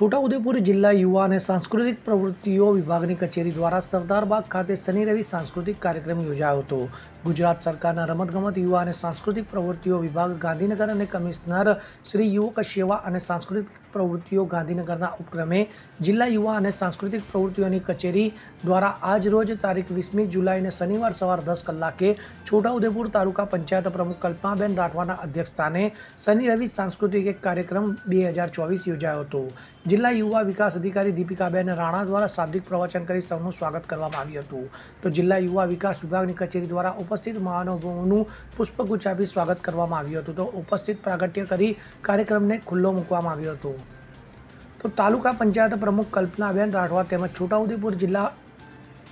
છોટાઉદેપુર જિલ્લા યુવા અને સાંસ્કૃતિક પ્રવૃત્તિઓ વિભાગની કચેરી દ્વારા સરદારબાગ ખાતે શનિ રવિ સાંસ્કૃતિક કાર્યક્રમ યોજાયો હતો. ગુજરાત સરકારના રમતગમત યુવા અને સાંસ્કૃતિક પ્રવૃત્તિઓ વિભાગ ગાંધીનગર અને કમિશનર શ્રી યુવક સેવા અને સાંસ્કૃતિક પ્રવૃત્તિઓ ગાંધીનગરના ઉપક્રમે જિલ્લા યુવા અને સાંસ્કૃતિક પ્રવૃત્તિઓની કચેરી દ્વારા આજ રોજ તારીખ વીસમી જુલાઈને શનિવાર સવાર દસ કલાકે છોટાઉદેપુર તાલુકા પંચાયત પ્રમુખ કલ્પનાબેન રાઠવાના અધ્યક્ષસ્થાને શનિ રવિ સાંસ્કૃતિક એક કાર્યક્રમ બે હજાર ચોવીસ યોજાયો હતો. જિલ્લા યુવા વિકાસ અધિકારી દીપિકાબેન રાણા દ્વારા શાબ્દિક પ્રવચન કરી સૌનું સ્વાગત કરવામાં આવ્યું હતું. તો જિલ્લા યુવા વિકાસ વિભાગની કચેરી દ્વારા ઉપસ્થિત મહાનુભાવોનું પુષ્પગુચ્છ આપી સ્વાગત કરવામાં આવ્યું હતું. તો ઉપસ્થિત પ્રાગટ્ય કરી કાર્યક્રમને ખુલ્લો મૂકવામાં આવ્યો હતો. તો તાલુકા પંચાયત પ્રમુખ કલ્પનાબેન રાઠવા તેમજ છોટાઉદેપુર જિલ્લા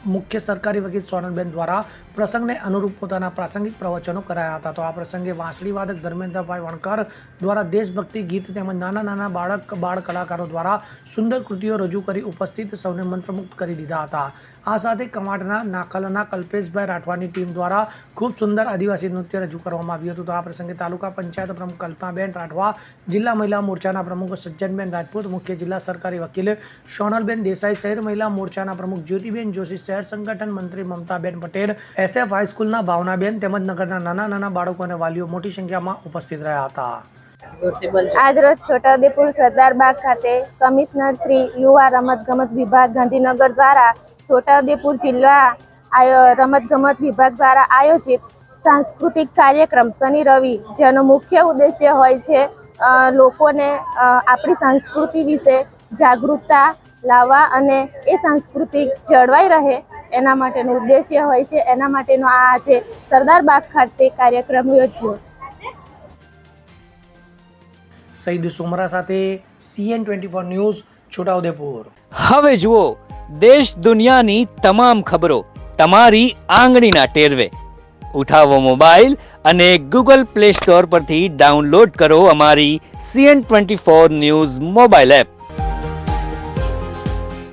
મુખ્ય સરકારી વકીલ સોનલબેન દ્વારા પ્રસંગને અનુરૂપ પોતાના પ્રાસંગિક પ્રવચનો કરાયા હતા. તો આ પ્રસંગે વાંસળી વાદક ધર્મેન્દ્રભાઈ વણકર દ્વારા દેશભક્તિ ગીત તેમજ નાના નાના બાળક બાળ કલાકારો દ્વારા સુંદર કૃતિઓ રજૂ કરી ઉપસ્થિત સૌને મંત્રમુગ્ધ કરી દીધા હતા. આ સાથે કમાટના નાખલના કલ્પેશભાઈ રાઠવાની ટીમ દ્વારા ખૂબ સુંદર આદિવાસી નૃત્ય રજૂ કરવામાં આવ્યું હતું. તો આ પ્રસંગે તાલુકા પંચાયત પ્રમુખ કલ્પનાબેન રાઠવા, જિલ્લા મહિલા મોરચાના પ્રમુખ સજ્જનબેન રાજપૂત, મુખ્ય જિલ્લા સરકારી વકીલ સોનલબેન દેસાઈ શહેર મહિલા મોરચાના પ્રમુખ જ્યોતિબેન જોશી શહેર સંગઠન મંત્રી મમતાબેન પટેલ, એસએફ હાઈસ્કૂલના ભાવનાબેન તેમજ નગરના નાના નાના બાળકો અને વાલીઓ મોટી સંખ્યામાં ઉપસ્થિત રહ્યા હતા. આજરોજ છોટાઉદેપુર સરદારબાગ ખાતે કમિશનર શ્રી યુવા રમતગમત વિભાગ ગાંધીનગર દ્વારા છોટાઉદેપુર જિલ્લા આયો રમતગમત વિભાગ દ્વારા આયોજિત સાંસ્કૃતિક કાર્યક્રમ શનિ રવિ, જેનો મુખ્ય ઉદ્દેશ્ય હોય છે લોકોને આપણી સંસ્કૃતિ વિશે જાગૃતતા લાવવા અને એ સંસ્કૃતિ જળવાઈ રહે એના માટેનો ઉદ્દેશ્ય હોય છે. એના માટેનો આ આજે સરદારબાગ ખાતે કાર્યક્રમ યોજ્યો. સઈદ સુમરા સાથે CN twenty four news Chhota Udepur. હવે જુઓ દેશ દુનિયાની તમામ ખબરો તમારી આંગળીના ટેરવે. ઉઠાવો મોબાઈલ અને ગૂગલ પ્લે સ્ટોર પરથી ડાઉનલોડ કરો અમારી CN twenty four news mobile app.